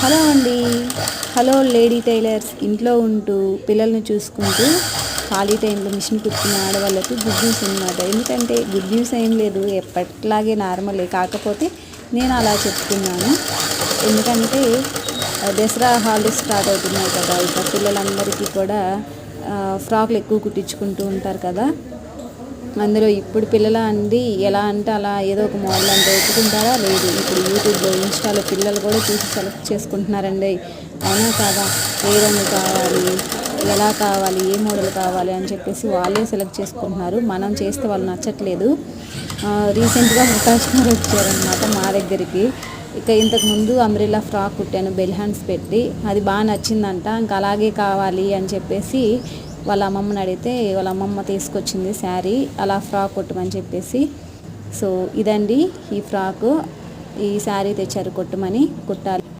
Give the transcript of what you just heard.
Hello అండి. Hello lady tailors ఇంట్లో ఉంటూ పిల్లల్ని చూసుకుంటూ ఖాళీ టైంలో మిషన్ కుట్టిన ఆడవాళ్ళకి గుడ్ న్యూస్ అనమాట ఎందుకంటే గుడ్ న్యూస్ ఏం లేదు ఎప్పట్లాగే నార్మలే. కాకపోతే నేను అలా చెప్తున్నాను. ఎందుకంటే దసరా హాలిడేస్ స్టార్ట్ అవుతున్నాయి కదా. ఇక పిల్లలందరికీ కూడా ఫ్రాక్లు ఎక్కువ కుట్టించుకుంటూ ఉంటారు కదా. అందులో ఇప్పుడు పిల్లల అంది ఎలా అంటే అలా ఏదో ఒక మోడల్ అంటే ఒప్పుకుంటారా లేదు ఇప్పుడు యూట్యూబ్లో ఇన్స్టాలో పిల్లలు కూడా చూసి సెలెక్ట్ చేసుకుంటున్నారండి. అవునా కాదా ఏ రంగు కావాలి ఎలా కావాలి ఏ మోడల్ కావాలి అని చెప్పేసి వాళ్ళే సెలెక్ట్ చేసుకుంటున్నారు. మనం చేస్తే వాళ్ళు నచ్చట్లేదు. రీసెంట్గా ఒక కస్టమర్ వచ్చారనమాట మా దగ్గరికి. ఇక ఇంతకు ముందు అంబ్రిల్లా ఫ్రాక్ కుట్టాను బెల్ హ్యాండ్స్ పెట్టి. అది బాగా నచ్చిందంట. ఇంకా అలాగే కావాలి అని చెప్పేసి వాళ్ళ అమ్మమ్మని అడిగితే వాళ్ళ అమ్మమ్మ తీసుకొచ్చింది శారీ అలా ఫ్రాక్ కొట్టమని చెప్పేసి. సో ఇదండి ఈ ఫ్రాకు. ఈ శారీ తెచ్చారు కొట్టమని కుట్టాలి.